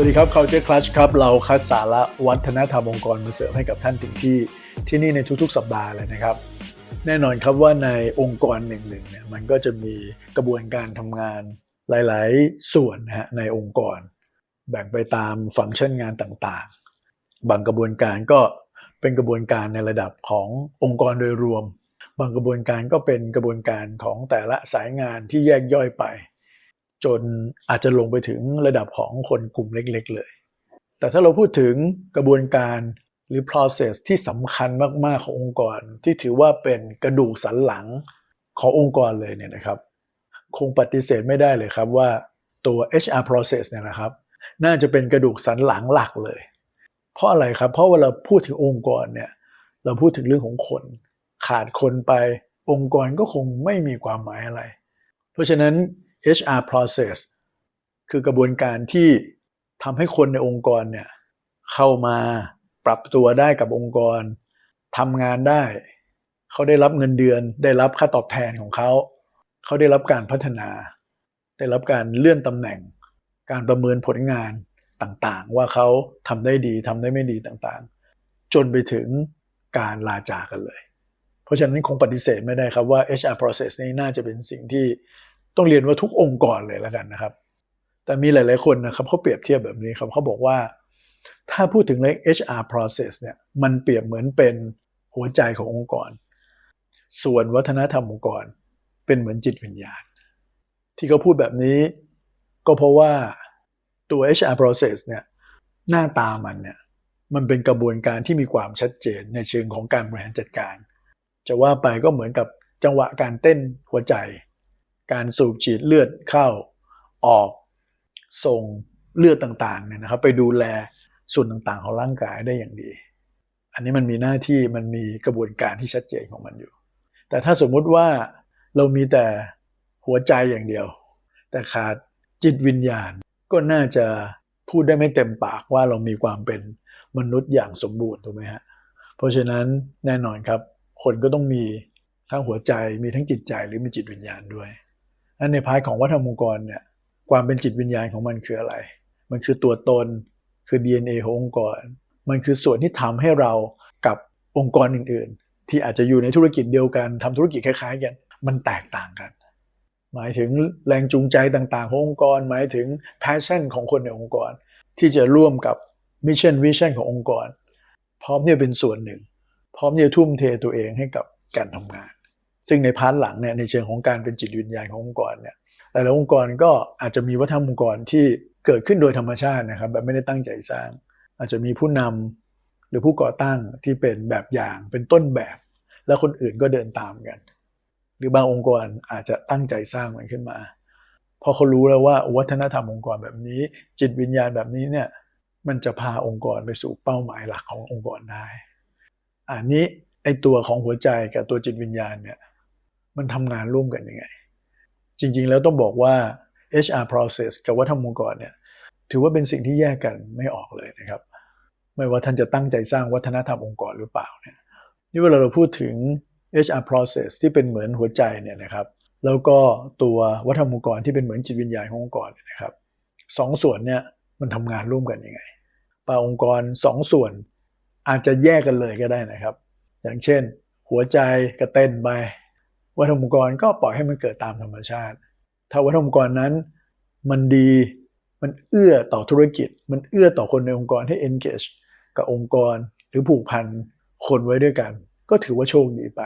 วัสดีครับ Culture Clutch ครับ เราคัดสาระวัฒนธรรมองค์กรมาเสริมให้กับท่านถึงที่ที่นี่ในทุกๆ สัปดาห์เลยนะครับ แน่นอนครับว่าในองค์กรหนึ่งๆเนี่ยมันก็จะมีกระบวนการทำงานหลาย ๆ ส่วนนะฮะในองค์กร แบ่งไปตามฟังก์ชันงานต่างๆ บางกระบวนการก็เป็นกระบวนการในระดับขององค์กรโดยรวม บางกระบวนการก็เป็นกระบวนการของแต่ละสายงานที่แยกย่อยไป จนอาจจะลงไปถึงระดับของคนกลุ่มเล็กๆเลย แต่ถ้าเราพูดถึงกระบวนการหรือ process ที่สำคัญมากๆขององค์กร ที่ถือว่าเป็นกระดูกสันหลังขององค์กรเลยเนี่ยนะครับ คงปฏิเสธไม่ได้เลยครับว่าตัว HR process เนี่ยนะครับ น่าจะเป็นกระดูกสันหลังหลักเลย เพราะอะไรครับเพราะเวลาพูดถึงองค์กรเนี่ยเราพูดถึงเรื่องของคน ขาดคนไปองค์กรก็คงไม่มีความหมายอะไร เพราะฉะนั้น HR process คือกระบวนการที่ทำให้คนในองค์กรเนี่ยเข้ามาปรับตัวได้กับองค์กรทำงานได้ เขาได้รับเงินเดือน ได้รับค่าตอบแทนของเขา เขาได้รับการพัฒนา ได้รับการเลื่อนตำแหน่ง การประเมินผลงานต่างๆ ว่าเขาทำได้ดีทำได้ไม่ดีต่างๆ จนไปถึงการลาจากกันเลย เพราะฉะนั้นคงปฏิเสธไม่ได้ครับว่า HR process นี้น่าจะเป็นสิ่งที่ ต้องเรียนว่าทุกองค์กรเลยแล้วกันนะครับ แต่มีหลาย ๆ คนนะครับเขาเปรียบเทียบแบบนี้ครับเขาบอกว่า ถ้าพูดถึงเรื่อง HR process เนี่ยมันเปรียบเหมือนเป็นหัวใจขององค์กร ส่วนวัฒนธรรมองค์กร เป็นเหมือนจิตวิญญาณ ที่เขาพูดแบบนี้ก็เพราะว่าตัว HR process เนี่ยหน้าตามันเนี่ยมันเป็นกระบวนการที่มีความชัดเจนในเชิงของการบริหารจัดการ จะว่าไปก็เหมือนกับจังหวะการเต้นหัวใจ การสูบฉีดเลือดเข้าออกส่งเลือดต่างๆเนี่ยนะครับไปดูแลส่วนต่างๆของร่างกายได้อย่างดี อันนี้มันมีหน้าที่มันมีกระบวนการที่ชัดเจนของมันอยู่ แต่ถ้าสมมุติว่าเรามีแต่หัวใจอย่างเดียว แต่ขาดจิตวิญญาณก็น่าจะพูดได้ไม่เต็มปากว่าเรามีความเป็นมนุษย์อย่างสมบูรณ์ถูกไหมฮะเพราะฉะนั้นแน่นอนครับ คนก็ต้องมีทั้งหัวใจมีทั้งจิตใจหรือมีจิตวิญญาณด้วย อันในพายของวัฒนธรรมองค์กรเนี่ยความเป็นจิตวิญญาณของมันคืออะไร มันคือตัวตนคือ DNA ขององค์กร มันคือส่วนที่ทำให้เรากับองค์กรอื่น ๆ ที่อาจจะอยู่ในธุรกิจเดียวกันทำธุรกิจคล้าย ๆ กัน มันแตกต่างกัน หมายถึงแรงจูงใจต่าง ๆ ขององค์กร หมายถึง passion ของคนในองค์กร ที่จะร่วมกับ mission vision ขององค์กร พร้อมที่จะเป็นส่วนหนึ่ง พร้อมที่จะทุ่มเทตัวเองให้กับการทำงาน ซึ่งในพาร์ทหลังเนี่ยในเชิงของการเป็นจิตวิญญาณขององค์กรเนี่ยหลายๆองค์กรก็อาจจะมีวัฒนธรรมองค์กรที่เกิดขึ้นโดยธรรมชาตินะครับแบบไม่ได้ตั้งใจสร้าง อาจจะมีผู้นำหรือผู้ก่อตั้งที่เป็นแบบอย่างเป็นต้นแบบ แล้วคนอื่นก็เดินตามกัน หรือบางองค์กรอาจจะตั้งใจสร้างมันขึ้นมาพราะเขารู้แล้วว่าวัฒนธรรมองค์กรแบบนี้ จิตวิญญาณแบบนี้เนี่ยมันจะพาองค์กรไปสู่เป้าหมายหลักขององค์กรได้อันนี้ไอตัวของหัวใจกับตัวจิตวิญญาณเนี่ย มันทำงานร่วมกันยังไง จริงๆแล้วต้องบอกว่า HR process กับวัฒนธรรมองค์กรเนี่ยถือว่าเป็นสิ่งที่แยกกันไม่ออกเลยนะครับ ไม่ว่าท่านจะตั้งใจสร้างวัฒนธรรมองค์กรหรือเปล่าเนี่ยนี่เวลาเราพูดถึง HR process ที่เป็นเหมือนหัวใจเนี่ยนะครับ แล้วก็ตัววัฒนธรรมองค์กรที่เป็นเหมือนจิตวิญญาณขององค์กรนนะครับสองส่วนเนี่ยมันทำงานร่วมกันยังไงบาองค์กรสองส่วนอาจจะแยกกันเลยก็ได้นะครับ อย่างเช่น หัวใจกระเต้นไป วัฒนธรรมองค์กรก็ปล่อยให้มันเกิดตามธรรมชาติ ถ้าวัฒนธรรมองค์กรนั้นมันดีมันเอื้อต่อธุรกิจ มันเอื้อต่อคนในองค์กรให้ engage กับองค์กรหรือผูกพันคนไว้ด้วยกัน ก็ถือว่าโชคดีไป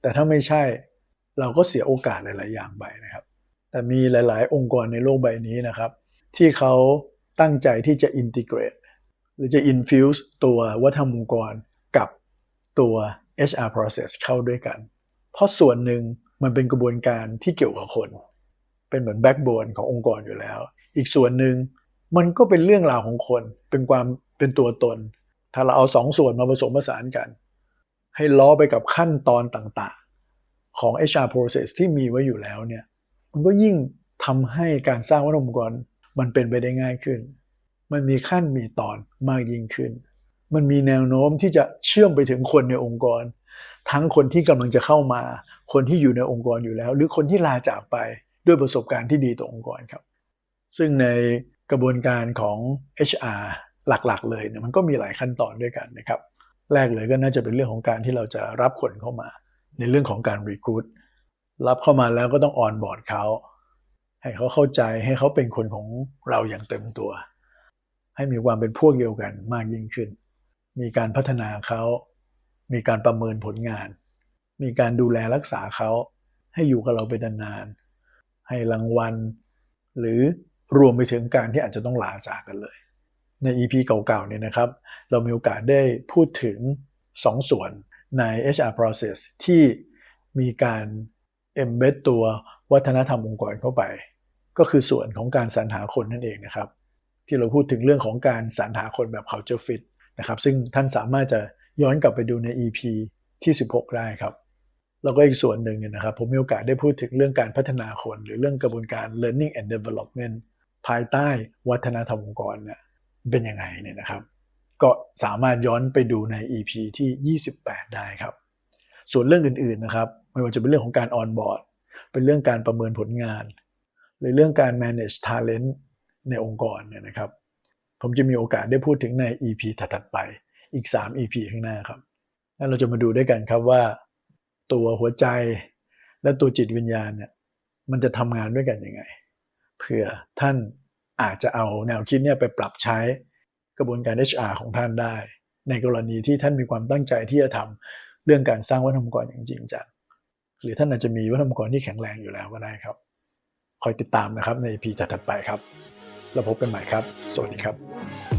แต่ถ้าไม่ใช่เราก็เสียโอกาสหลาย ๆ อย่างไปนะครับ แต่มีหลาย ๆ องค์กรในโลกใบนี้นะครับ ที่เขาตั้งใจที่จะ integrate หรือจะ infuse ตัววัฒนธรรมองค์กรกับตัว HR process เข้าด้วยกัน เพราะส่วนหนึ่งมันเป็นกระบวนการที่เกี่ยวกับคน เป็นเหมือนแบ็กโบนขององค์กรอยู่แล้ว อีกส่วนหนึ่งมันก็เป็นเรื่องราวของคน เป็นความเป็นตัวตน ถ้าเราเอาสองส่วนมาผสมผสานกัน ให้ล้อไปกับขั้นตอนต่างๆ ของ HR process ที่มีไว้อยู่แล้วเนี่ย มันก็ยิ่งทำให้การสร้างวัฒนธรรมองค์กรมันเป็นไปได้ง่ายขึ้น มันมีขั้นมีตอนมากยิ่งขึ้น มันมีแนวโน้มที่จะเชื่อมไปถึงคนในองค์กร ทั้งคนที่กำลังจะเข้ามา คนที่อยู่ในองค์กรอยู่แล้ว หรือคนที่ลาจากไปด้วยประสบการณ์ที่ดีต่อองค์กรครับ ซึ่งในกระบวนการของ HR หลักๆ เลยเนี่ยมันก็มีหลายขั้นตอนด้วยกันนะครับ แรกเลยก็น่าจะเป็นเรื่องของการที่เราจะรับคนเข้ามา ในเรื่องของการรีคูดรับเข้ามาแล้วก็ต้องออนบอร์ดเขาให้เขาเข้าใจให้เขาเป็นคนของเราอย่างเต็มตัว ให้มีความเป็นพวกเดียวกันมากยิ่งขึ้น มีการพัฒนาเขา มีการประเมินผลงาน มีการดูแลรักษาเขาให้อยู่กับเราไปนานๆ ให้รางวัล หรือรวมไปถึงการที่อาจจะต้องลาจากกันเลย ใน EP เก่าๆเนี่ยนะครับ เรามีโอกาสได้พูดถึง2ส่วนใน HR process ที่มีการ embed ตัววัฒนธรรมองค์กรเข้าไป ก็คือส่วนของการสรรหาคนนั่นเองนะครับ ที่เราพูดถึงเรื่องของการสรรหาคนแบบ culture fit นะครับ ซึ่งท่านสามารถจะ ย้อนกลับไปดูใน EP ที่ 16 ได้ครับ แล้วก็อีกส่วนหนึ่งเนี่ยนะครับ ผมมีโอกาสได้พูดถึงเรื่องการพัฒนาคน หรือเรื่องกระบวนการ learning and development ภายใต้วัฒนธรรมองค์กรเนี่ยเป็นยังไงเนี่ยนะครับ ก็สามารถย้อนไปดูใน EP ที่ 28 ได้ครับ ส่วนเรื่องอื่นๆนะครับ ไม่ว่าจะเป็นเรื่องของการ on board เป็นเรื่องการประเมินผลงาน หรือเรื่องการ manage talent ในองค์กรเนี่ยนะครับ ผมจะมีโอกาสได้พูดถึงใน EP ถัดๆไป อีก 3 EP ข้างหน้าครับแล้วเราจะมาดูด้วยกันครับว่า ตัวหัวใจและตัวจิตวิญญาณเนี่ยมันจะทำงานด้วยกันยังไงเพื่อท่านอาจจะเอาแนวคิดเนี่ยไปปรับใช้กระบวนการ HR ของท่านได้ ในกรณีที่ท่านมีความตั้งใจที่จะทำเรื่องการสร้างวัฒนธรรมกรอย่างจริงจังหรือท่านอาจจะมีวัฒนธรรมกรที่แข็งแรงอยู่แล้วก็ได้ครับ คอยติดตามนะครับใน EP ถัดๆไปครับ แล้วพบกันใหม่ครับ สวัสดีครับ